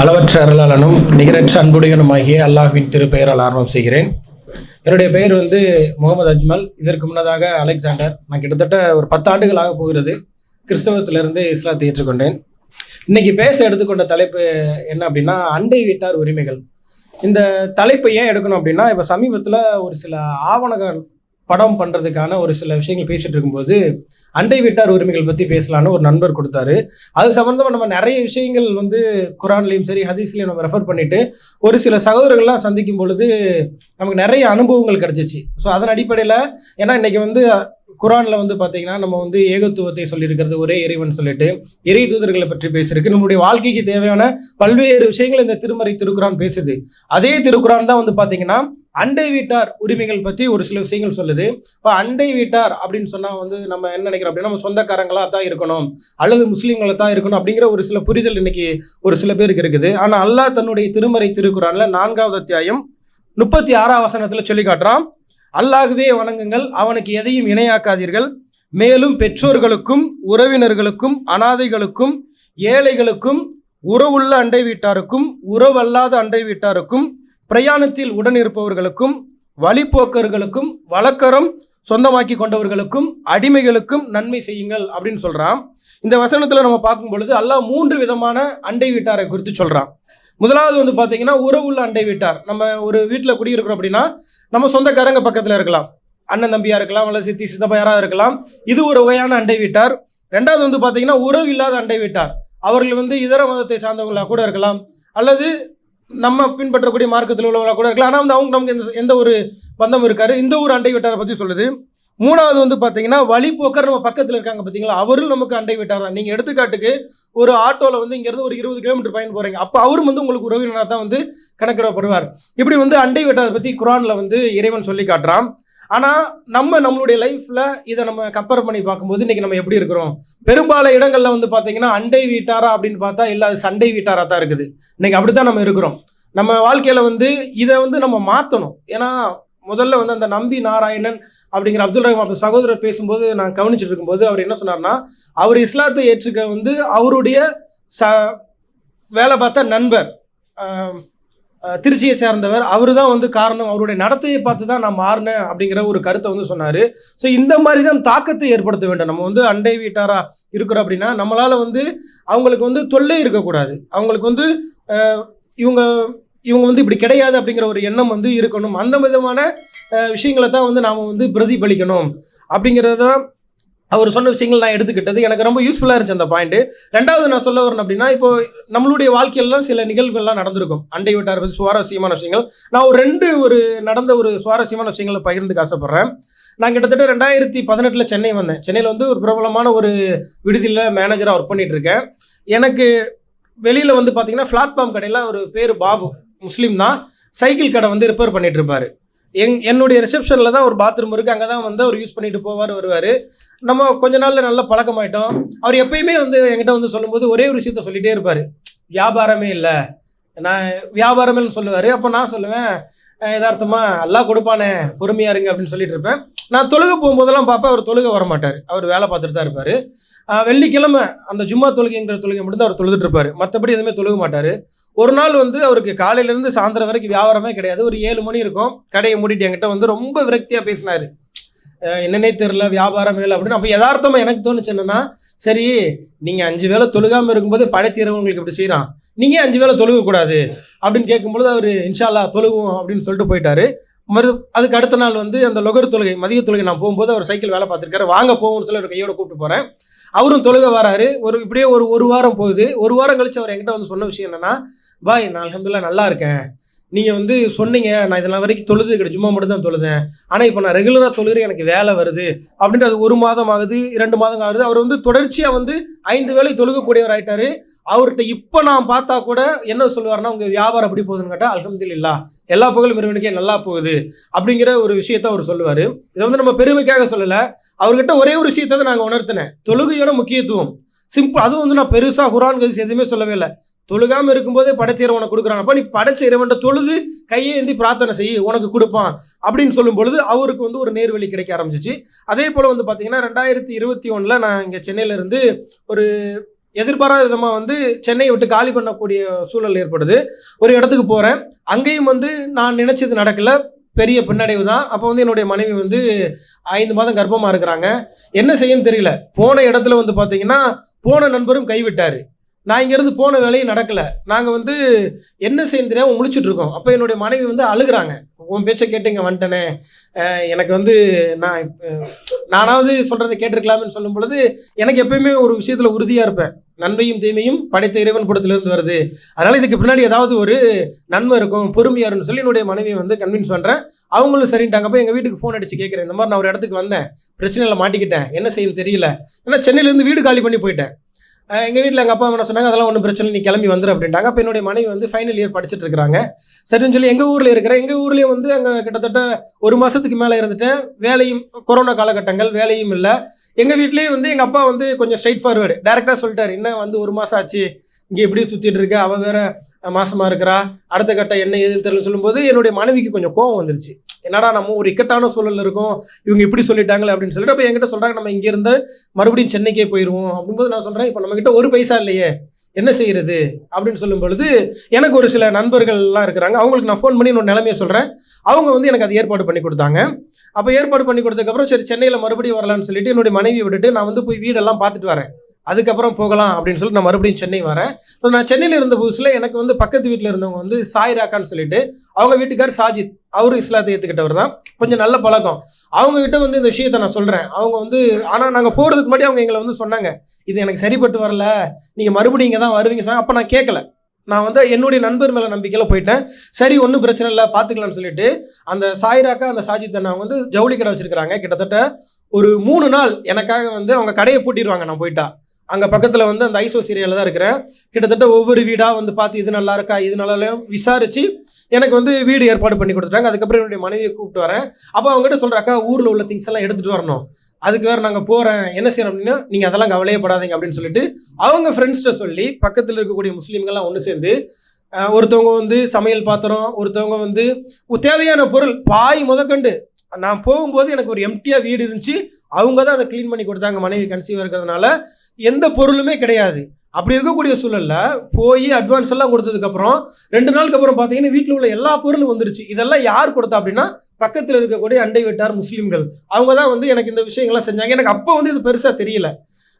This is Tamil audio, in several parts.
அளவற்ற அருளாளனும் நிகரற்ற அன்புடையனுமாகிய அல்லாஹ்வின் திருப்பெயரால் ஆர்வம் செய்கிறேன். என்னுடைய பெயர் வந்து முகமது அஜ்மல். இதற்கு முன்னதாக அலெக்சாண்டர். நான் கிட்டத்தட்ட ஒரு பத்தாண்டுகளாக போகிறது. கிறிஸ்தவத்திலிருந்து இஸ்லாத்தை ஏற்றுக்கொண்டேன் இன்னைக்கு பேச எடுத்துக்கொண்ட தலைப்பு என்ன அப்படின்னா அண்டை வீட்டார் உரிமைகள். இந்த தலைப்பை ஏன் எடுக்கணும் அப்படின்னா இப்போ சமீபத்தில் ஒரு சில ஆவணங்கள் படம் பண்ணுறதுக்கான ஒரு சில விஷயங்கள் பேசிகிட்டு இருக்கும்போது அண்டை வீட்டார் உரிமைகள் பற்றி பேசலான்னு ஒரு நண்பர் கொடுத்தாரு. அது சம்மந்தமாக நம்ம நிறைய விஷயங்கள் வந்து குரான்லேயும் சரி ஹதீஸ்லேயும் நம்ம ரெஃபர் பண்ணிவிட்டு ஒரு சில சகோதரர்கள்லாம் சந்திக்கும் பொழுது நமக்கு நிறைய அனுபவங்கள் கிடைச்சிச்சு. ஸோ அதன் அடிப்படையில் ஏன்னா இன்றைக்கி வந்து குரானில் வந்து பார்த்தீங்கன்னா நம்ம வந்து ஏகத்துவத்தை சொல்லியிருக்கிறது ஒரே இறைவன் சொல்லிட்டு இறை தூதர்களை பற்றி பேசியிருக்கு. நம்முடைய வாழ்க்கைக்கு தேவையான பல்வேறு விஷயங்கள் இந்த திருமறை திருக்குறான் பேசுது. அதே திருக்குறான் தான் வந்து பார்த்தீங்கன்னா அண்டை வீட்டார் உரிமைகள் பற்றி ஒரு சில விஷயங்கள் சொல்லுது. இப்போ அண்டை வீட்டார் அப்படின்னு சொன்னால் வந்து நம்ம என்ன நினைக்கிறோம் அப்படின்னா நம்ம சொந்தக்காரங்களாக தான் இருக்கணும். அல்லது முஸ்லீம்களை தான் இருக்கணும் அப்படிங்கிற ஒரு சில புரிதல் இன்னைக்கு ஒரு சில பேருக்கு இருக்குது. ஆனால் அல்லாஹ் தன்னுடைய திருமறை திருக்குறானில் நான்காவது அத்தியாயம் முப்பத்தி ஆறாம் வசனத்தில் சொல்லி காட்டுறான். அல்லாகவே வணங்குங்கள். அவனுக்கு எதையும் இணையாக்காதீர்கள். மேலும் பெற்றோர்களுக்கும் உறவினர்களுக்கும் அனாதைகளுக்கும் ஏழைகளுக்கும் உறவுள்ள அண்டை வீட்டாருக்கும் உறவல்லாத அண்டை வீட்டாருக்கும் பிரயாணத்தில் உடன் இருப்பவர்களுக்கும் வழிப்போக்கர்களுக்கும் வழக்கரம் சொந்தமாக்கி கொண்டவர்களுக்கும் அடிமைகளுக்கும் நன்மை செய்யுங்கள் அப்படின்னு சொல்கிறான் இந்த வசனத்தில் நம்ம பார்க்கும் பொழுது அல்லாஹ் மூன்று விதமான அண்டை வீட்டாரை குறித்து சொல்கிறான் முதலாவது வந்து பார்த்தீங்கன்னா உறவுள்ள அண்டை வீட்டார். நம்ம ஒரு வீட்டில் குடியிருக்கிறோம் அப்படின்னா நம்ம சொந்தக்காரங்க பக்கத்தில் இருக்கலாம். அண்ணன் தம்பியாக இருக்கலாம் அல்லது சித்தி சித்தப்பா யாராவது இருக்கலாம். இது ஒரு வகையான அண்டை வீட்டார். ரெண்டாவது வந்து பார்த்தீங்கன்னா உறவு இல்லாத அண்டை வீட்டார். அவர்கள் வந்து இதர மதத்தை சார்ந்தவங்களா கூட இருக்கலாம். அல்லது நம்ம பின்பற்றக்கூடிய மார்க்கத்தில் உள்ளவர்களாக கூட இருக்கலாம். ஆனால் வந்து அவங்க நமக்கு எந்த எந்த ஒரு பந்தம் இருக்காரு இந்த ஒரு அண்டை வீட்டாரை பற்றி சொல்லுது. மூணாவது வந்து பார்த்தீங்கன்னா வழிபோக்கர் நம்ம பக்கத்தில் இருக்காங்க பார்த்தீங்களா அவரும் நமக்கு அண்டை வீட்டார்? தான் நீங்கள் எடுத்துக்காட்டுக்கு ஒரு ஆட்டோவில் வந்து இங்கேருந்து ஒரு இருபது கிலோமீட்டர் பயணம் போகிறீங்க அப்போ அவரும் வந்து உங்களுக்கு உறவினராக தான் வந்து கணக்கிடப்படுவார். இப்படி வந்து அண்டை வீட்டாரை பற்றி குரானில் வந்து இறைவன் சொல்லி காட்டுறான். ஆனால் நம்ம நம்மளுடைய லைஃப்பில் இதை நம்ம கம்பேர் பண்ணி பார்க்கும்போது இன்றைக்கி நம்ம எப்படி இருக்கிறோம்? பெரும்பால இடங்களில் வந்து பார்த்தீங்கன்னா அண்டை வீட்டாரா அப்படின்னு பார்த்தா இல்லை அது சண்டை வீட்டாராக தான் இருக்குது. இன்றைக்கி அப்படி தான் நம்ம இருக்கிறோம். நம்ம வாழ்க்கையில் வந்து இதை வந்து நம்ம மாற்றணும் ஏன்னா முதல்ல வந்து அந்த நம்பி நாராயணன் அப்படிங்கிற அப்துல் ரஹ்மான் சகோதரர் பேசும்போது நான் கவனிச்சுட்டு இருக்கும்போது அவர் என்ன சொன்னார்னா அவர் இஸ்லாத்தை ஏற்றுக்க வந்து அவருடைய ச வேலை பார்த்த நண்பர் திருச்சியை சேர்ந்தவர் அவர் தான் வந்து காரணம். அவருடைய நடத்தையை பார்த்து தான் நான் மாறினேன் அப்படிங்கிற ஒரு கருத்தை வந்து சொன்னார். ஸோ இந்த மாதிரி தான் தாக்கத்தை ஏற்படுத்த வேண்டும். நம்ம வந்து அண்டை வீட்டாரா இருக்கிறோம் அப்படின்னா நம்மளால் வந்து அவங்களுக்கு வந்து தொல்லை இருக்கக்கூடாது. அவங்களுக்கு வந்து இவங்க இவங்க வந்து இப்படி கிடையாது அப்படிங்கிற ஒரு எண்ணம் வந்து இருக்கணும். அந்த விதமான விஷயங்களை தான் வந்து நாம் வந்து பிரதிபலிக்கணும். அப்படிங்கிறது தான் அவர் சொன்ன விஷயங்கள் நான் எடுத்துக்கிட்டது. எனக்கு ரொம்ப யூஸ்ஃபுல்லாக இருந்துச்சு அந்த பாயிண்ட்டு ரெண்டாவது நான் சொல்ல வரணும் அப்படின்னா இப்போ நம்மளுடைய வாழ்க்கையெல்லாம் சில நிகழ்வுகள்லாம் நடந்திருக்கும். அண்டை வீட்டார் பற்றி சுவாரஸ்யமான விஷயங்கள். நான் ஒரு ரெண்டு ஒரு நடந்த ஒரு சுவாரஸ்யமான விஷயங்களை பகிர்ந்துக்கு ஆசைப்பட்றேன். நான் கிட்டத்தட்ட ரெண்டாயிரத்தி பதினெட்டில் சென்னை வந்தேன். சென்னையில் வந்து ஒரு பிரபலமான ஒரு விடுதியில் மேனேஜராக ஒர்க் பண்ணிகிட்ருக்கேன் இருக்கேன். எனக்கு வெளியில் வந்து பார்த்தீங்கன்னா பிளாட்ஃபார்ம் கடையில் ஒரு பேர் பாபு. முஸ்லீம் தான் சைக்கிள் கடை வந்து ரிப்பேர் பண்ணிட்டு இருப்பாரு எங் என்னுடைய ரிசப்ஷனில் தான் ஒரு பாத்ரூம் இருக்குது அங்கே தான் வந்து அவர் யூஸ் பண்ணிட்டு போவார் வருவார். நம்ம கொஞ்ச நாளில் நல்லா பழக்கமாயிட்டோம். அவர் எப்பயுமே வந்து என்கிட்ட வந்து சொல்லும்போது ஒரே ஒரு விஷயத்த சொல்லிகிட்டே இருப்பார். வியாபாரமே இல்லை. நான் வியாபாரமேன்னு சொல்லுவார். அப்போ நான் சொல்லுவேன் யதார்த்தமாக எல்லாம் கொடுப்பானே பொறுமையாக இருங்க அப்படின்னு சொல்லிட்டு இருப்பேன். நான் தொழுக போகும்போதெல்லாம் பார்ப்பேன் அவர் தொழுக வர மாட்டார் அவர் வேலை பார்த்துட்டு தான் இருப்பார். வெள்ளிக்கிழமை அந்த ஜும்மா தொழுகைங்கிற தொழுகை மட்டும் தான் அவர் தொழுதுட்டு இருப்பார். மற்றபடி எதுவுமே தொழுக மாட்டார். ஒரு நாள் வந்து அவருக்கு காலையிலேருந்து சாயந்தரம் வரைக்கும் வியாபாரமே கிடையாது. ஒரு ஏழு மணி இருக்கும். கடையை மூடிட்டு என்கிட்ட வந்து ரொம்ப விரக்தியாக பேசினார். என்னன்னே தெரில வியாபாரம் வேலை அப்படின்னு. அப்போ யதார்த்தமாக எனக்கு தோணுச்சு என்னன்னா சரி நீங்கள் அஞ்சு வேளை தொழுகாமல் இருக்கும்போது படைத்தீரவங்களுக்கு இப்படி செய்கிறான் நீங்கள் அஞ்சு வேலை தொழுகக்கூடாது? அப்படின்னு கேட்கும்பொழுது அவர் இன்ஷால்லா தொழுகும் அப்படின்னு சொல்லிட்டு போயிட்டாரு. மறு அதுக்கு அடுத்த நாள் வந்து அந்த லொகர் தொழுகை மதிய தொழுகை நான் போகும்போது அவர் சைக்கிள் வேலை பார்த்துருக்காரு. வாங்க போகும்னு சொல்லி ஒரு கையோட கூப்பிட்டு போகிறேன் அவரும் தொழுக வராரு. ஒரு இப்படியே ஒரு ஒரு வாரம் போகுது. ஒரு வாரம் கழிச்சு அவர் என்கிட்ட வந்து சொன்ன விஷயம் என்னென்னா பாய் நான் அலமதுல்லா நல்லா இருக்கேன். நீங்கள் வந்து சொன்னீங்க நான் இதெல்லாம் வரைக்கும் தொழுது கிடையாது சும்மா மட்டும் தான் தொழுதேன். ஆனால் இப்போ நான் ரெகுலராக தொழுகிறேன் எனக்கு வேலை வருது. அப்படின்ட்டு அது ஒரு மாதம் ஆகுது இரண்டு மாதம் ஆகுது. அவர் வந்து தொடர்ச்சியாக வந்து ஐந்து வேலை தொழுகக்கூடியவர் ஆயிட்டாரு. அவர்கிட்ட இப்போ நான் பார்த்தா கூட என்ன சொல்லுவாருன்னா உங்கள் வியாபாரம் எப்படி போகுதுன்னு கேட்டால் அல்ஹம்துலில்லாஹ் எல்லா புகழும் இறைவனுக்கே நல்லா போகுது. அப்படிங்கிற ஒரு விஷயத்த அவர் சொல்லுவார். இதை வந்து நம்ம பெருமைக்காக சொல்லலை. அவர்கிட்ட ஒரே ஒரு விஷயத்தை தான் நாங்கள் உணர்த்தினேன். தொழுகையோட முக்கியத்துவம். சிம்பிள் அதுவும் வந்து நான் பெருசாக குரான் கதிஸ் எதுவுமே சொல்லவே இல்லை. தொழுகாமல் இருக்கும்போதே படைச்ச இறைவனை கொடுக்குறான். அப்போ நீ படைச்ச இறைவன்ட்ட தொழுது கையை ஏந்தி பிரார்த்தனை செய்ய உனக்கு கொடுப்பான். அப்படின்னு சொல்லும் பொழுது அவருக்கு வந்து ஒரு நேர்வழி கிடைக்க ஆரம்பிச்சிச்சு. அதே போல் வந்து பார்த்தீங்கன்னா ரெண்டாயிரத்தி இருபத்தி ஒன்றில் நான் இங்கே சென்னையிலேருந்து ஒரு எதிர்பாராத விதமாக வந்து சென்னையை விட்டு காலி பண்ணக்கூடிய சூழல் ஏற்படுது. ஒரு இடத்துக்கு போகிறேன் அங்கேயும் வந்து நான் நினச்சது நடக்கல. பெரிய பின்னடைவு தான். அப்போ வந்து என்னுடைய மனைவி வந்து ஐந்து மாதம் கர்ப்பமாக இருக்கிறாங்க. என்ன செய்யன்னு தெரியல. போன இடத்துல வந்து பார்த்தீங்கன்னா போன நண்பரும் கைவிட்டார். நான் இங்கேருந்து போன வேலையும் நடக்கலை. நாங்கள் வந்து என்ன செய்யணும் தெரியாமல் முழிச்சிட்டு இருக்கோம் அப்போ என்னுடைய மனைவி வந்து அழுகுறாங்க. உன் பேச்சை கேட்டு இங்கே வந்துட்டேனே. எனக்கு வந்து நான் இப்ப- நானாவது சொல்கிறத கேட்டிருக்கலாம்னு சொல்லும் பொழுது எனக்கு எப்பயுமே ஒரு விஷயத்தில் உறுதியாக இருப்பேன். நன்மையும் தீமையும் படைத்த இறைவன் புறத்திலிருந்து வருது. அதனால் இதுக்கு பின்னாடி ஏதாவது ஒரு நன்மை இருக்கும் பொறுமையாக இருக்கும்னு சொல்லி என்னுடைய மனைவியை வந்து கன்வின்ஸ் பண்ணுறேன் அவங்களும் சரின்ட்டாங்க. அப்போ எங்கள் வீட்டுக்கு ஃபோன் அடித்து கேட்குறேன். இந்த மாதிரி நான் ஒரு இடத்துக்கு வந்தேன். பிரச்சனையில் மாட்டிக்கிட்டேன். என்ன செய்யணும் தெரியல. ஏன்னா சென்னையிலேருந்து வீடு காலி பண்ணி போயிட்டேன். எங்கள் வீட்டில் எங்கள் அப்பா என்ன சொன்னாங்க அதெல்லாம் ஒன்றும் பிரச்சனை இல்லை, நீ கிளம்பி வந்துரு அப்படின்ட்டாங்க. அப்போ என்னுடைய மனைவி வந்து ஃபைனல் இயர் படிச்சுட்டு இருக்கிறாங்க. சரின்னு சொல்லி எங்கள் ஊரில் இருக்கிறேன் எங்கள் ஊர்லேயே வந்து அங்கே கிட்டத்தட்ட ஒரு மாதத்துக்கு மேலே இருந்துட்டேன். வேலையும் கொரோனா காலகட்டங்கள் வேலையும் இல்லை. எங்கள் வீட்லேயே வந்து எங்கள் அப்பா வந்து கொஞ்சம் ஸ்ட்ரைட் ஃபார்வேர்டு டேரெக்டாக சொல்லிட்டாரு. என்ன வந்து ஒரு மாதம் ஆச்சு. இங்கே எப்படி சுற்றிட்டு இருக்க அவள் வேற மாசமாக இருக்கிறா. அடுத்த கட்டம் என்ன ஏதுன்னு தெரியல சொல்லும்போது என்னுடைய மனைவிக்கு கொஞ்சம் கோவம் வந்துருச்சு. என்னடா நம்ம ஒரு இக்கட்டான சூழல் இருக்கோம் இவங்க இப்படி சொல்லிட்டாங்களே அப்படின்னு சொல்லிட்டு அப்போ என்கிட்ட சொல்கிறாங்க நம்ம இங்கேருந்து மறுபடியும் சென்னைக்கே போயிடுவோம் அப்படிங்கும்போது நான் சொல்கிறேன் இப்போ நம்மக்கிட்ட ஒரு பைசா இல்லையே என்ன செய்கிறது அப்படின்னு சொல்லும் பொழுது எனக்கு ஒரு சில நண்பர்கள்லாம் இருக்கிறாங்க அவங்களுக்கு நான் ஃபோன் பண்ணி இன்னொரு நிலைமையை சொல்கிறேன் அவங்க வந்து எனக்கு அது ஏற்பாடு பண்ணி கொடுத்தாங்க. அப்போ ஏற்பாடு பண்ணி கொடுத்ததுக்கப்புறம் சரி சென்னையில் மறுபடியும் வரலான்னு சொல்லிட்டு என்னுடைய மனைவியை விட்டுட்டு நான் வந்து போய் வீடெல்லாம் பார்த்துட்டு வரேன். அதுக்கப்புறம் போகலாம் அப்படின்னு சொல்லிட்டு நான் மறுபடியும் சென்னை வரேன். இப்போ நான் சென்னையில் இருந்த புதுசில் எனக்கு வந்து பக்கத்து வீட்டில் இருந்தவங்க வந்து சாய் ராக்கான்னு சொல்லிட்டு அவங்க வீட்டுக்கார் சாஜித். அவரும் இஸ்லாத்தை ஏற்றுக்கிட்டவர் தான். கொஞ்சம் நல்ல பழக்கம். அவங்ககிட்ட வந்து இந்த விஷயத்தை நான் சொல்கிறேன் அவங்க வந்து ஆனால் நாங்கள் போகிறதுக்கு முன்னாடி அவங்க எங்களை வந்து சொன்னாங்க இது எனக்கு சரிப்பட்டு வரல. நீங்கள் மறுபடியும் இங்கே தான் வருவீங்க சொன்னாங்க. அப்போ நான் கேட்கல நான் வந்து என்னுடைய நண்பர் மேலே நம்பிக்கையில் போயிட்டேன். சரி ஒன்றும் பிரச்சனை இல்லை. பார்த்துக்கலாம்னு சொல்லிட்டு அந்த சாயிராக்கா அந்த சாஜித் அண்ணா வந்து ஜவுளி கடை வச்சிருக்கிறாங்க. கிட்டத்தட்ட ஒரு மூணு நாள் எனக்காக வந்து அவங்க கடையை பூட்டிடுவாங்க. நான் போயிட்டா. அங்கே பக்கத்தில் வந்து அந்த ஐசோ சீரியலில் தான் இருக்கிறேன். கிட்டத்தட்ட ஒவ்வொரு வீடாக வந்து பார்த்து இது நல்லா இருக்கா இது நல்லா விசாரித்து எனக்கு வந்து வீடு ஏற்பாடு பண்ணி கொடுத்துட்டாங்க. அதுக்கப்புறம் என்னுடைய மனைவியை கூப்பிட்டு வரேன். அப்போ அவங்ககிட்ட சொல்கிறாக்கா ஊரில் உள்ள திங்ஸ் எல்லாம் எடுத்துகிட்டு வரணும். அதுக்கு வேறு நாங்கள் போகிறேன் என்ன செய்யணும் அப்படின்னா நீங்கள் அதெல்லாம் கவலையப்படாதீங்க அப்படின்னு சொல்லிட்டு அவங்க ஃப்ரெண்ட்ஸ்கிட்ட சொல்லி பக்கத்தில் இருக்கக்கூடிய முஸ்லீம்கள்லாம் ஒன்று சேர்ந்து ஒருத்தவங்க வந்து சமையல் பாத்திரம் ஒருத்தவங்க வந்து தேவையான பொருள் பாய் முதற்கண்டு நான் போகும்போது எனக்கு ஒரு எம்டியாக வீடு இருந்துச்சு. அவங்க தான் அதை க்ளீன் பண்ணி கொடுத்தாங்க மனைவி கன்சீவ் இருக்கிறதுனால. எந்த பொருளுமே கிடையாது. அப்படி இருக்கக்கூடிய சூழல்ல போய் அட்வான்ஸ் எல்லாம் கொடுத்ததுக்கப்புறம் ரெண்டு நாளுக்கு அப்புறம் பார்த்தீங்கன்னா வீட்டில் உள்ள எல்லா பொருளும் வந்துருச்சு. இதெல்லாம் யார் கொடுத்தா அப்படின்னா பக்கத்தில் இருக்கக்கூடிய அண்டை வீட்டார் முஸ்லீம்கள். அவங்க தான் வந்து எனக்கு இந்த விஷயங்கள்லாம் செஞ்சாங்க. எனக்கு அப்போ வந்து இது பெருசாக தெரியல.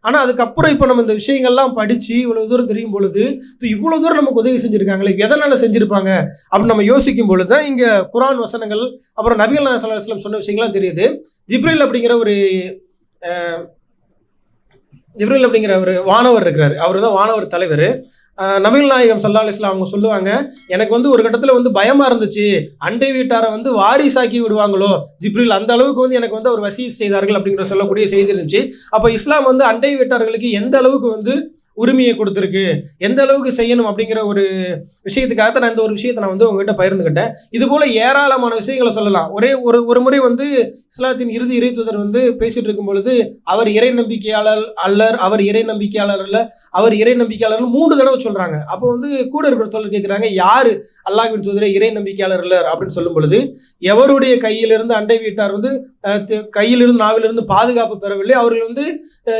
ஆனால் அதுக்கப்புறம் இப்போ நம்ம இந்த விஷயங்கள்லாம் படித்து இவ்வளோ தூரம் தெரியும் பொழுது இப்போ இவ்வளோ தூரம் நமக்கு உதவி செஞ்சுருக்காங்களே எதனால் செஞ்சுருப்பாங்க? அப்படின்னு நம்ம யோசிக்கும் பொழுது தான் இங்கே குரான் வசனங்கள் அப்புறம் நபிகள் நாசலம் சொன்ன விஷயங்கள்லாம் தெரியுது. ஜிப்ரில் அப்படிங்கிற ஒரு ஜிப்ரில் அப்படிங்கிற ஒரு வானவர் இருக்கிறார். அவர் தான் வானவர் தலைவர். நபிகள் நாயகம் சல்லா அலிஸ்லாம் அவங்க சொல்லுவாங்க எனக்கு வந்து ஒரு கட்டத்தில் வந்து பயமாக இருந்துச்சு. அண்டை வீட்டாரை வந்து வாரிசாக்கி விடுவாங்களோ? ஜிப்ரில் அந்த அளவுக்கு வந்து எனக்கு வந்து அவர் வசீஸ் செய்தார்கள் அப்படிங்கிற சொல்லக்கூடிய செய்தி இருந்துச்சு. அப்போ இஸ்லாம் வந்து அண்டை வீட்டார்களுக்கு எந்த அளவுக்கு வந்து உரிமையை கொடுத்துருக்கு. எந்த அளவுக்கு செய்யணும் அப்படிங்கிற ஒரு விஷயத்துக்காக தான் நான் இந்த ஒரு விஷயத்தை நான் வந்து உங்ககிட்ட பகிர்ந்துக்கிட்டேன் இது போல ஏராளமான விஷயங்களை சொல்லலாம். ஒரே ஒரு ஒரு முறை வந்து இஸ்லாத்தின் இறுதி இறை தூதர் வந்து பேசிட்டு இருக்கும் பொழுது அவர் இறை நம்பிக்கையாளர் அல்லர் அவர் இறை நம்பிக்கையாளர் அல்ல அவர் இறை நம்பிக்கையாளர் மூணு தடவை சொல்றாங்க. அப்போ வந்து கூட இருக்கிற தோழர் கேட்குறாங்க யாரு அல்லாஹின் தூதரை இறை நம்பிக்கையாளர் அல்லர் அப்படின்னு சொல்லும் பொழுது எவருடைய கையிலிருந்து அண்டை வீட்டார் வந்து கையிலிருந்து நாவிலிருந்து பாதுகாப்பு பெறவில்லை அவர்கள் வந்து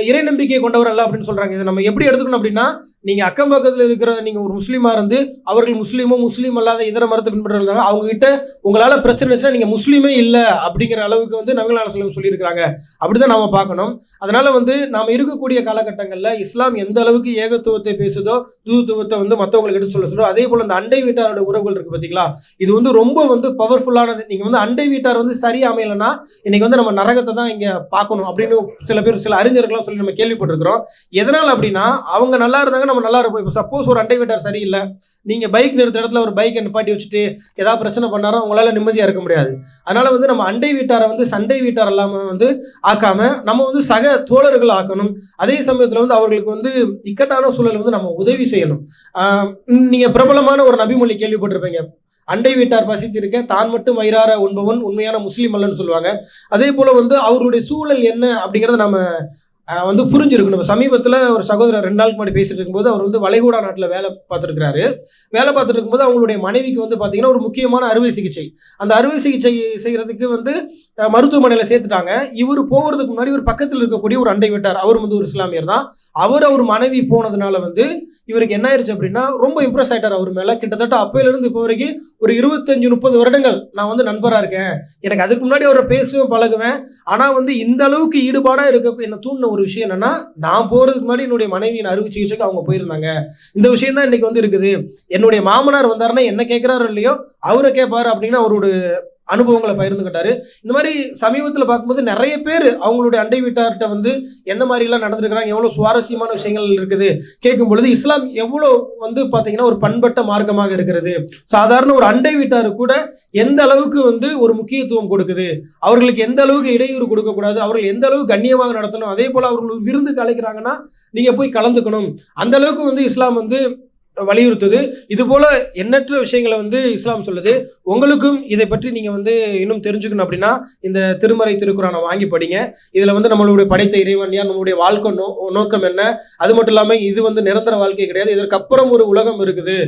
இறை நம்பிக்கை கொண்டவர் அல்ல அப்படின்னு சொல்றாங்க. இதை நம்ம எப்படி எடுத்துக்கணும்? அப்படின்னா நீங்க அக்கம் பக்கத்தில் இருக்கிற நீங்க ஒரு முஸ்லீமா இருந்து அவர்கள் முஸ்லீமோ முஸ்லீம் அல்லாத இதர மரத்தை பின்பற்றுறாங்க அவங்க கிட்ட உங்களால பிரச்சனை இருந்துச்சுன்னா நீங்க முஸ்லீமே இல்லை அப்படிங்கிற அளவுக்கு வந்து நவீன சொல்லம் சொல்லியிருக்கிறாங்க. அப்படிதான் நாம பார்க்கணும். அதனால வந்து நாம இருக்கக்கூடிய காலகட்டங்களில் இஸ்லாம் எந்த அளவுக்கு ஏகத்துவத்தை பேசுதோ தூதுத்துவத்தை வந்து மற்றவங்களுக்கு எடுத்து சொல்ல சொல்றோம் அதே போல இந்த அண்டை வீட்டாரோட உறவுகள் இருக்கு பாத்தீங்களா? இது வந்து ரொம்ப வந்து பவர்ஃபுல்லானது நீங்க வந்து அண்டை வீட்டார் வந்து சரியா அமையலைன்னா இன்னைக்கு வந்து நம்ம நரகத்தை தான் இங்க பார்க்கணும் அப்படின்னு சில பேர் சில அறிஞர்கள்லாம் சொல்லி நம்ம கேள்விப்பட்டிருக்கிறோம். எதனால் அப்படின்னா அவங்க நல்லா இருந்தாங்க நம்ம நல்லா இருப்போம். இப்போ சப்போஸ் ஒரு அண்டை வீட்டார் சரியில்லை நீங்கள் பைக் நிறுத்த இடத்துல ஒரு பைக்கை நிப்பாட்டி வச்சுட்டு ஏதாவது பிரச்சனை பண்ணாரோ உங்களால் நிம்மதியாக இருக்க முடியாது. அதனால் வந்து நம்ம அண்டை வீட்டாரை வந்து சண்டை வீட்டார் இல்லாமல் வந்து ஆக்காம நம்ம வந்து சக தோழர்கள் ஆக்கணும். அதே சமயத்தில் வந்து அவர்களுக்கு வந்து இக்கட்டான சூழல் வந்து நம்ம உதவி செய்யணும். நீங்கள் பிரபலமான ஒரு நபிமொழி கேள்விப்பட்டிருப்பீங்க. அண்டை வீட்டார் பசித்திருக்க தான் மட்டும் வயிறார உண்பவன் உண்மையான முஸ்லீம் அல்லன்னு சொல்லுவாங்க. அதே போல் வந்து அவர்களுடைய சூழல் என்ன அப்படிங்கிறத நம்ம வந்து புரிஞ்சிருக்கும். நம்ம சமீபத்தில் ஒரு சகோதரர் ரெண்டு நாளுக்கு முன்னாடி பேசிட்டு இருக்கும்போது அவர் வந்து வளைகுடா நாட்டில் வேலை பார்த்துருக்கிறாரு. வேலை பார்த்துட்டு இருக்கும்போது அவங்களுடைய மனைவிக்கு வந்து பார்த்தீங்கன்னா ஒரு முக்கியமான அறுவை சிகிச்சை. அந்த அறுவை சிகிச்சை செய்கிறதுக்கு வந்து மருத்துவமனையில் சேர்த்துட்டாங்க. இவர் போகிறதுக்கு முன்னாடி ஒரு பக்கத்தில் இருக்கக்கூடிய ஒரு அண்டை விட்டார். அவர் வந்து ஒரு இஸ்லாமியர் தான். அவர் அவர் மனைவி போனதுனால வந்து இவருக்கு என்ன ஆயிடுச்சு அப்படின்னா ரொம்ப இம்ப்ரெஸ் ஆகிட்டார் அவர் மேலே. கிட்டத்தட்ட அப்போயிலிருந்து இப்போ வரைக்கும் ஒரு இருபத்தஞ்சு முப்பது வருடங்கள் நான் வந்து நண்பராக இருக்கேன். எனக்கு அதுக்கு முன்னாடி அவரை பேசுவேன் பழகுவேன். ஆனால் வந்து இந்த அளவுக்கு ஈடுபாடாக இருக்க என்ன தூண்டின ஒரு விஷயம் என்னன்னா நான் போகிறதுக்கு முன்னாடி என்னுடைய மனைவியின் அறுவை சிகிச்சைக்கு அவங்க போயிருந்தாங்க. இந்த விஷயம் தான் இன்னைக்கு வந்து இருக்குது. என்னுடைய மாமனார் வந்தாருன்னா என்ன கேட்குறாரு இல்லையோ அவரை கேட்பாரு அப்படின்னு அவரோட அனுபவங்களை பகிர்ந்துக்கிட்டாரு. இந்த மாதிரி சமீபத்தில் பார்க்கும்போது நிறைய பேர் அவங்களுடைய அண்டை வீட்டார்கிட்ட வந்து எந்த மாதிரிலாம் நடந்திருக்கிறாங்க எவ்வளோ சுவாரஸ்யமான விஷயங்கள் இருக்குது கேட்கும் பொழுது இஸ்லாம் எவ்வளோ வந்து பார்த்தீங்கன்னா ஒரு பண்பட்ட மார்க்கமாக இருக்கிறது. சாதாரண ஒரு அண்டை வீட்டாரு கூட எந்த அளவுக்கு வந்து ஒரு முக்கியத்துவம் கொடுக்குது அவர்களுக்கு எந்த அளவுக்கு இடையூறு கொடுக்கக்கூடாது அவர்கள் எந்த அளவுக்கு கண்ணியமாக நடத்தணும் அதே போல் அவர்கள் விருந்து கலைக்கிறாங்கன்னா நீங்கள் போய் கலந்துக்கணும். அந்த அளவுக்கு வந்து இஸ்லாம் வந்து வலியுறுத்துது. இது போல எண்ணற்ற விஷயங்களை வந்து இஸ்லாம் சொல்லுது. உங்களுக்கும் இதை பற்றி நீங்கள் வந்து இன்னும் தெரிஞ்சுக்கணும் அப்படின்னா இந்த திருமறை திருக்குறானை வாங்கி படிங்க. இதில் வந்து நம்மளுடைய படைத்த இறைவன் யார்? நம்மளுடைய வாழ்க்கை நோ நோக்கம் என்ன? அது மட்டும் இல்லாமல் இது வந்து நிரந்தர வாழ்க்கை கிடையாது. இதற்கப்புறம் ஒரு உலகம் இருக்குது.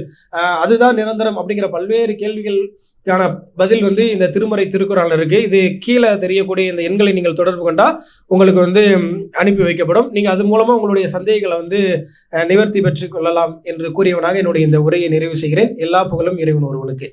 அதுதான் நிரந்தரம் அப்படிங்கிற பல்வேறு கேள்விகள் கேள்விகளுக்கான பதில் வந்து இந்த திருமறை திருக்குறள் இருக்கு இது கீழே தெரியக்கூடிய இந்த எண்களை நீங்கள் தொடர்பு கொண்டால் உங்களுக்கு வந்து அனுப்பி வைக்கப்படும். நீங்கள் அது மூலமாக உங்களுடைய சந்தேகங்களை வந்து நிவர்த்தி பெற்றுக் கொள்ளலாம் என்று கூறியவனாக என்னுடைய இந்த உரையை நிறைவு செய்கிறேன். எல்லா புகழும் இறைவன் ஒருவனுக்கு.